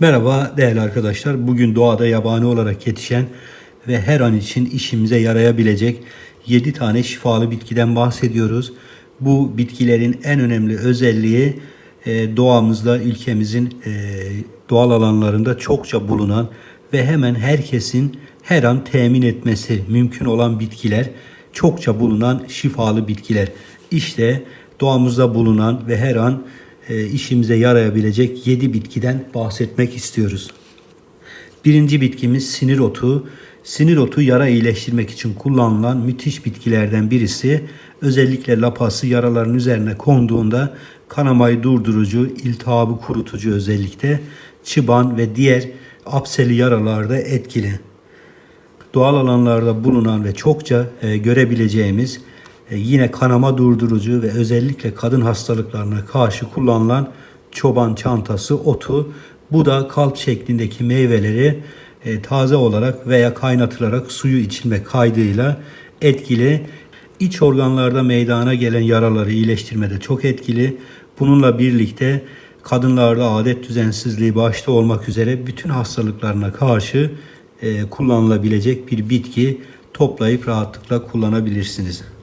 Merhaba değerli arkadaşlar. Bugün doğada yabani olarak yetişen ve her an için işimize yarayabilecek 7 tane şifalı bitkiden bahsediyoruz. Bu bitkilerin en önemli özelliği e, doğamızda, ülkemizin e, doğal alanlarında çokça bulunan ve hemen herkesin her an temin etmesi mümkün olan bitkiler, çokça bulunan şifalı bitkiler. İşte doğamızda bulunan ve her an işimize yarayabilecek 7 bitkiden bahsetmek istiyoruz. Birinci bitkimiz sinir otu. Sinir otu yara iyileştirmek için kullanılan müthiş bitkilerden birisi. Özellikle lapası yaraların üzerine konduğunda kanamayı durdurucu, iltihabı kurutucu özellikle çıban ve diğer apseli yaralarda etkili. Doğal alanlarda bulunan ve çokça e, görebileceğimiz e, yine kanama durdurucu ve özellikle kadın hastalıklarına karşı kullanılan çoban çantası otu. Bu da kalp şeklindeki meyveleri e, taze olarak veya kaynatılarak suyu içilme kaydıyla etkili. İç organlarda meydana gelen yaraları iyileştirmede çok etkili. Bununla birlikte kadınlarda adet düzensizliği başta olmak üzere bütün hastalıklarına karşı e, kullanılabilecek bir bitki toplayıp rahatlıkla kullanabilirsiniz.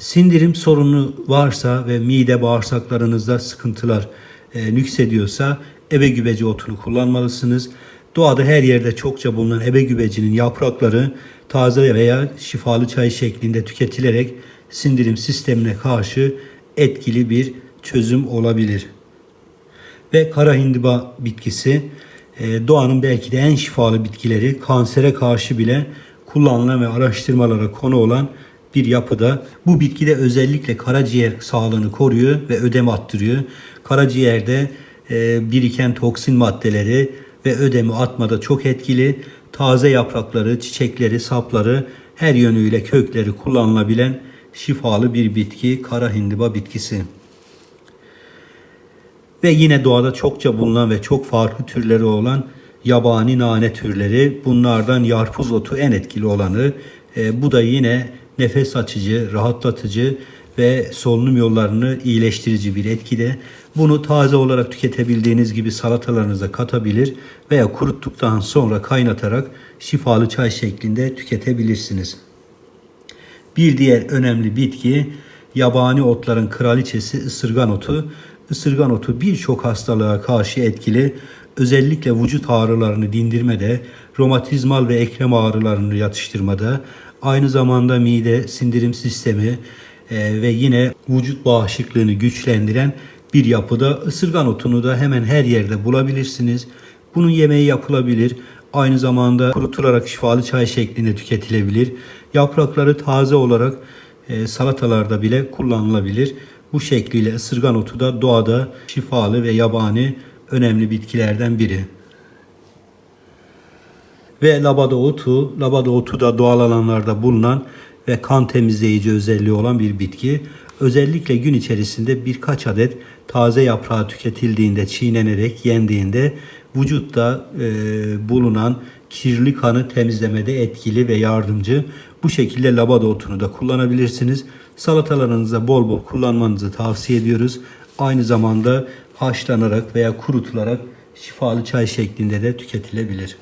Sindirim sorunu varsa ve mide bağırsaklarınızda sıkıntılar e, nüksediyorsa ebe güveci otunu kullanmalısınız. Doğada her yerde çokça bulunan ebe güvecinin yaprakları taze veya şifalı çay şeklinde tüketilerek sindirim sistemine karşı etkili bir çözüm olabilir. Ve kara hindiba bitkisi e, doğanın belki de en şifalı bitkileri kansere karşı bile kullanılan ve araştırmalara konu olan bir yapıda. Bu bitki de özellikle karaciğer sağlığını koruyor ve ödem attırıyor. Karaciğerde e, biriken toksin maddeleri ve ödemi atmada çok etkili. Taze yaprakları, çiçekleri, sapları her yönüyle kökleri kullanılabilen şifalı bir bitki kara hindiba bitkisi. Ve yine doğada çokça bulunan ve çok farklı türleri olan yabani nane türleri. Bunlardan yarpuz otu en etkili olanı. E, bu da yine nefes açıcı, rahatlatıcı ve solunum yollarını iyileştirici bir etkide. Bunu taze olarak tüketebildiğiniz gibi salatalarınıza katabilir veya kuruttuktan sonra kaynatarak şifalı çay şeklinde tüketebilirsiniz. Bir diğer önemli bitki yabani otların kraliçesi ısırgan otu. Isırgan otu birçok hastalığa karşı etkili. Özellikle vücut ağrılarını dindirmede, romatizmal ve eklem ağrılarını yatıştırmada, aynı zamanda mide, sindirim sistemi e, ve yine vücut bağışıklığını güçlendiren bir yapıda. Isırgan otunu da hemen her yerde bulabilirsiniz. Bunun yemeği yapılabilir. Aynı zamanda kurutularak şifalı çay şeklinde tüketilebilir. Yaprakları taze olarak e, salatalarda bile kullanılabilir. Bu şekliyle ısırgan otu da doğada şifalı ve yabani önemli bitkilerden biri. Ve labada otu da doğal alanlarda bulunan ve kan temizleyici özelliği olan bir bitki. Özellikle gün içerisinde birkaç adet taze yaprağı tüketildiğinde, çiğnenerek yendiğinde vücutta e, bulunan kirli kanı temizlemede etkili ve yardımcı. Bu şekilde labada otunu da kullanabilirsiniz. Salatalarınızda bol bol kullanmanızı tavsiye ediyoruz. Aynı zamanda haşlanarak veya kurutularak şifalı çay şeklinde de tüketilebilir.